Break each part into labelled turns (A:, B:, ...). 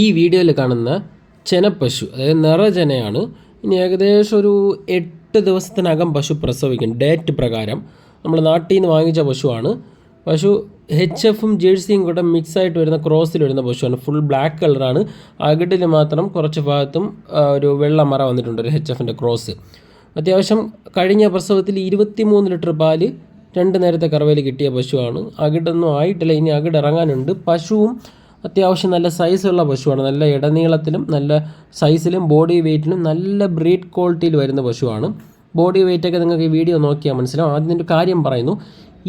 A: ഈ വീഡിയോയിൽ കാണുന്ന ചെനപ്പശു അതായത് നിറചനയാണ്. ഇനി ഏകദേശം ഒരു എട്ട് ദിവസത്തിനകം പശു പ്രസവിക്കും. ഡേറ്റ് പ്രകാരം നമ്മൾ നാട്ടിൽ നിന്ന് വാങ്ങിച്ച പശുവാണ്. പശു എച്ച് എഫും ജേഴ്സിയും കൂടെ മിക്സ് ആയിട്ട് വരുന്ന ക്രോസിൽ വരുന്ന പശുവാണ്. ഫുൾ ബ്ലാക്ക് കളറാണ് അകിടിൽ മാത്രം കുറച്ച് ഭാഗത്തും ഒരു വെള്ള മറ വന്നിട്ടുണ്ട് ഒരു എച്ച് എഫിന്റെ ക്രോസ് അത്യാവശ്യം കഴിഞ്ഞ പ്രസവത്തിൽ ഇരുപത്തി മൂന്ന് ലിറ്റർ പാൽ രണ്ട് നേരത്തെ കറവയിൽ കിട്ടിയ പശുവാണ്. അകിടൊന്നും ആയിട്ടില്ല. ഇനി അകിട് ഇറങ്ങാനുണ്ട്. പശുവും അത്യാവശ്യം നല്ല സൈസുള്ള പശുവാണ്. നല്ല ഇടനീളത്തിലും നല്ല സൈസിലും ബോഡി വെയ്റ്റിലും നല്ല ബ്രീഡ് ക്വാളിറ്റിയിൽ വരുന്ന പശുവാണ്. ബോഡി വെയ്റ്റൊക്കെ നിങ്ങൾക്ക് ഈ വീഡിയോ നോക്കിയാൽ മനസ്സിലാവും. ആദ്യം ഒരു കാര്യം പറയുന്നു.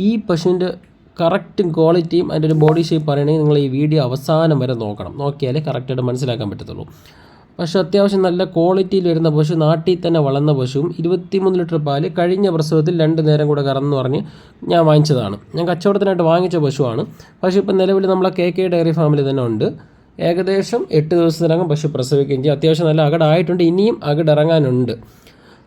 A: ഈ പശുവിന്റെ കറക്റ്റ് ക്വാളിറ്റിയും അതിന്റെ ഒരു ബോഡി ഷേപ്പ് പറയണമെങ്കിൽ നിങ്ങൾ ഈ വീഡിയോ അവസാനം വരെ നോക്കണം. നോക്കിയാലേ കറക്റ്റായിട്ട് മനസ്സിലാക്കാൻ പറ്റത്തുള്ളൂ. പക്ഷേ അത്യാവശ്യം നല്ല ക്വാളിറ്റിയിൽ വരുന്ന പശു നാട്ടിൽ തന്നെ വളർന്ന പശുവും ഇരുപത്തിമൂന്ന് ലിറ്റർ പാൽ കഴിഞ്ഞ പ്രസവത്തിൽ രണ്ട് നേരം കൂടെ കറന്നു പറഞ്ഞ് ഞാൻ വാങ്ങിച്ചതാണ്. ഞാൻ കച്ചവടത്തിനായിട്ട് വാങ്ങിച്ച പശുവാണ്. പക്ഷേ ഇപ്പം നിലവിൽ നമ്മളെ കെ കെ ഡയറി ഫാമിൽ തന്നെ ഉണ്ട്. ഏകദേശം എട്ട് ദിവസത്തിനകം പശു പ്രസവിക്കുകയും ചെയ്യും. അത്യാവശ്യം നല്ല അകടായിട്ടുണ്ട്. ഇനിയും അകടിറങ്ങാനുണ്ട്.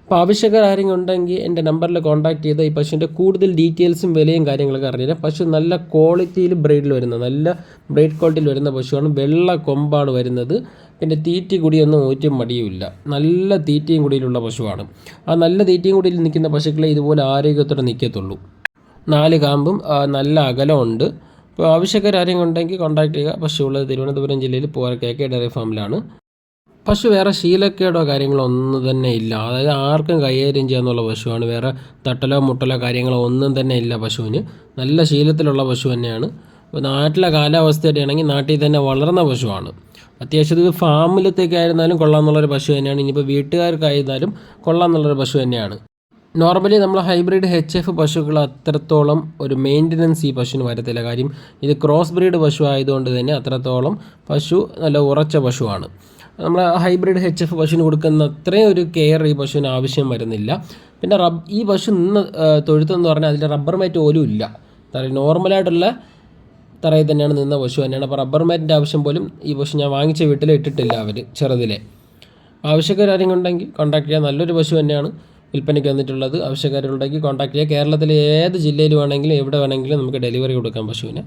A: അപ്പോൾ ആവശ്യക്കാർ ആരെങ്കിലും ഉണ്ടെങ്കിൽ എന്റെ നമ്പറിൽ കോൺടാക്ട് ചെയ്ത് ഈ പശുവിന്റെ കൂടുതൽ ഡീറ്റെയിൽസും വിലയും കാര്യങ്ങളൊക്കെ അറിഞ്ഞുതരാം പശു നല്ല ക്വാളിറ്റിയിൽ ബ്രീഡിൽ വരുന്ന നല്ല ബ്രീഡ് ക്വാളിറ്റിയിൽ വരുന്ന പശുവാണ്. വെള്ള കൊമ്പാണ് വരുന്നത്. പിന്നെ തീറ്റി കുടിയൊന്നും ഊറ്റും മടിയുമില്ല. നല്ല തീറ്റയും കുടിയിലുള്ള പശുവാണ്. ആ നല്ല തീറ്റയും കുടിയിൽ നിൽക്കുന്ന പശുക്കളെ ഇതുപോലെ ആരോഗ്യത്തോടെ നിൽക്കത്തുള്ളൂ. നാല് കാമ്പും നല്ല അകലമുണ്ട് അപ്പോൾ ആവശ്യക്കാർ ഉണ്ടെങ്കിൽ കോൺടാക്ട് ചെയ്യുക. പശുവുള്ളത് തിരുവനന്തപുരം ജില്ലയിൽ കെ ഡയറി ഫാമിലാണ്. പശു വേറെ ശീലക്കേടോ കാര്യങ്ങളോ ഒന്നും തന്നെ ഇല്ല. അതായത് ആർക്കും കൈകാര്യം ചെയ്യാന്നുള്ള പശുവാണ്. വേറെ തട്ടലോ മുട്ടലോ കാര്യങ്ങളോ ഒന്നും തന്നെ ഇല്ല പശുവിന്. നല്ല ശീലത്തിലുള്ള പശു തന്നെയാണ്. ഇപ്പോൾ നാട്ടിലെ കാലാവസ്ഥയുടെ നാട്ടിൽ തന്നെ വളർന്ന പശുവാണ്. അത്യാവശ്യം ഇത് ഫാമിലത്തേക്കായിരുന്നാലും കൊള്ളാമെന്നുള്ളൊരു പശു തന്നെയാണ്. ഇനിയിപ്പോൾ വീട്ടുകാർക്കായിരുന്നാലും കൊള്ളാമെന്നുള്ളൊരു പശു തന്നെയാണ്. നോർമലി നമ്മൾ ഹൈബ്രിഡ് എച്ച് എഫ് പശുക്കൾ അത്രത്തോളം ഒരു മെയിന്റനൻസ് ഈ പശുവിന് വരത്തില്ല. കാര്യം ഇത് ക്രോസ് ബ്രീഡ് പശു ആയതുകൊണ്ട് തന്നെ അത്രത്തോളം പശു നല്ല ഉറച്ച പശുവാണ്. നമ്മൾ ഹൈബ്രിഡ് എച്ച് എഫ് പശുവിന് കൊടുക്കുന്ന അത്രയും ഒരു കെയർ ഈ പശുവിന് ആവശ്യം വരുന്നില്ല. പിന്നെ റബ് ഈ പശു നിന്ന് തൊഴുത്തെന്ന് പറഞ്ഞാൽ അതിന്റെ റബ്ബർ മാറ്റ് പോലും ഇല്ല. നോർമലായിട്ടുള്ള തറയിൽ തന്നെയാണ് നിന്ന പശു തന്നെയാണ്. അപ്പോൾ റബ്ബർ മാറ്റിന്റെ ആവശ്യം പോലും ഈ പശു ഞാൻ വാങ്ങിച്ച വീട്ടിൽ ഇട്ടിട്ടില്ല അവർ ചെറുതിലെ. ആവശ്യക്കാരും ഉണ്ടെങ്കിൽ കോൺടാക്ട് ചെയ്യാൻ നല്ലൊരു പശു തന്നെയാണ്. വിൽപ്പനയ്ക്ക് വന്നിട്ടുള്ളത്. ആവശ്യക്കാരുണ്ടെങ്കിൽ കോൺടാക്ട് ചെയ്യുക കേരളത്തിലെ ഏത് ജില്ലയിൽ വേണമെങ്കിലും എവിടെ വേണമെങ്കിലും നമുക്ക് ഡെലിവറി കൊടുക്കാം പശുവിനെ.